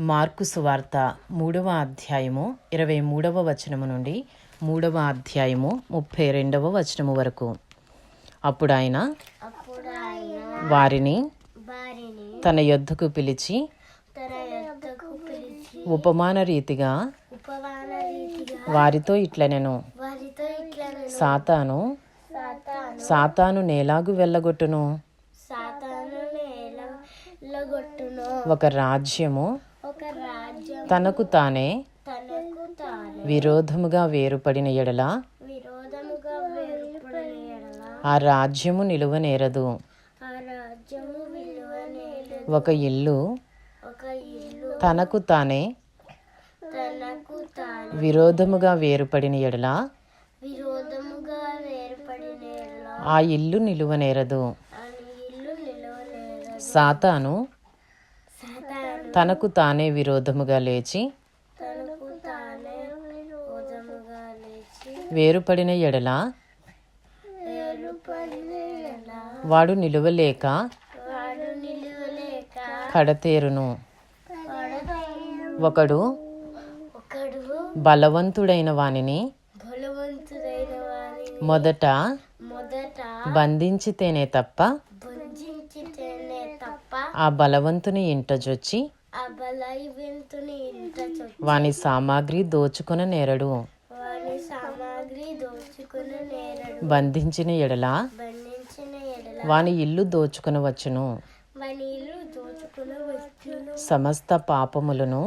Mark సువార్త మూడవ అధ్యాయము ఇరవై మూడవ వచనము నుండి మూడవ అధ్యాయము ముప్పై రెండవ వచనము వరకు. అప్పుడు ఆయన వారిని తన యొద్దకు పిలిచి ఉపమాన రీతిగా వారితో ఇట్లనెను. సాతాను సాతాను సాతాను నేలాగు వెళ్ళగొట్టును. ఒక రాజ్యము తనకు తానే విరోధముగా వేరుపడిన ఎడల ఆ రాజ్యము నిలువనేరదు ఒక ఇల్లు తనకు తానే విరోధముగా వేరుపడిన ఎడల ఆ ఇల్లు నిలువనేరదు సాతాను తనకు తానే విరోధముగా లేచి వేరుపడిన ఎడల వాడు నిలువలేక కడతేరును. ఒకడు బలవంతుడైన వానిని మొదట బంధించితేనే తప్ప ఆ బలవంతుని ఇంట జొచ్చి వాని సామాగ్రి దోచుకున నేరడు. బంధించిన ఎడల వాని ఇల్లు దోచుకునవచ్చును సమస్త పాపములను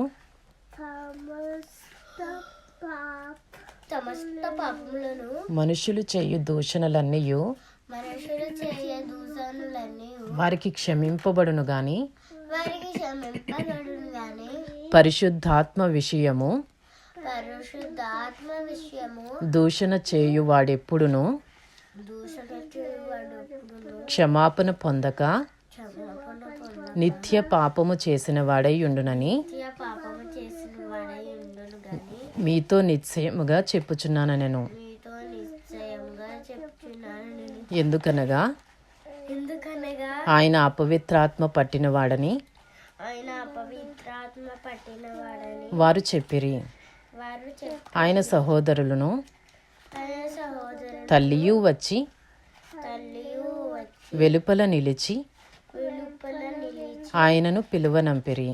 మనుషులు చేయు దూషణలన్నీ వారికి క్షమింపబడును గాని పరిశుద్ధాత్మ విషయము పరిశుద్ధాత్మ విషయము దూషణ చేయువాడెప్పుడును? క్షమాపణ పొందక నిత్య పాపము చేసిన వాడై ఉండునని మీతో నిశ్చయముగా చెప్పుచున్నాను నేను ఎందుకనగా ఎందుకనగా ఆయన అపవిత్రాత్మ పట్టినవాడని ఆయన వారు చెప్పిరి. ఆయన సహోదరులను తల్లియు వచ్చి వెలుపల నిలిచి ఆయనను పిలువనంపిరి.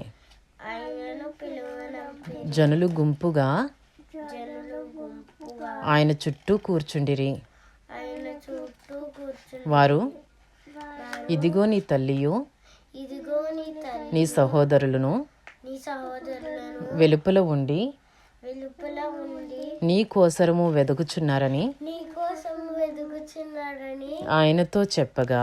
జనులు గుంపుగా ఆయన చుట్టూ కూర్చుండిరి. వారు ఇదిగో నీ తల్లియు ఇదిగో నీ సహోదరులను వెలుపల ఉండి నీ కోసరము వెదుకుచున్నారని నీ కోసం వెతుకుచున్నాడని ఆయనతో చెప్పగా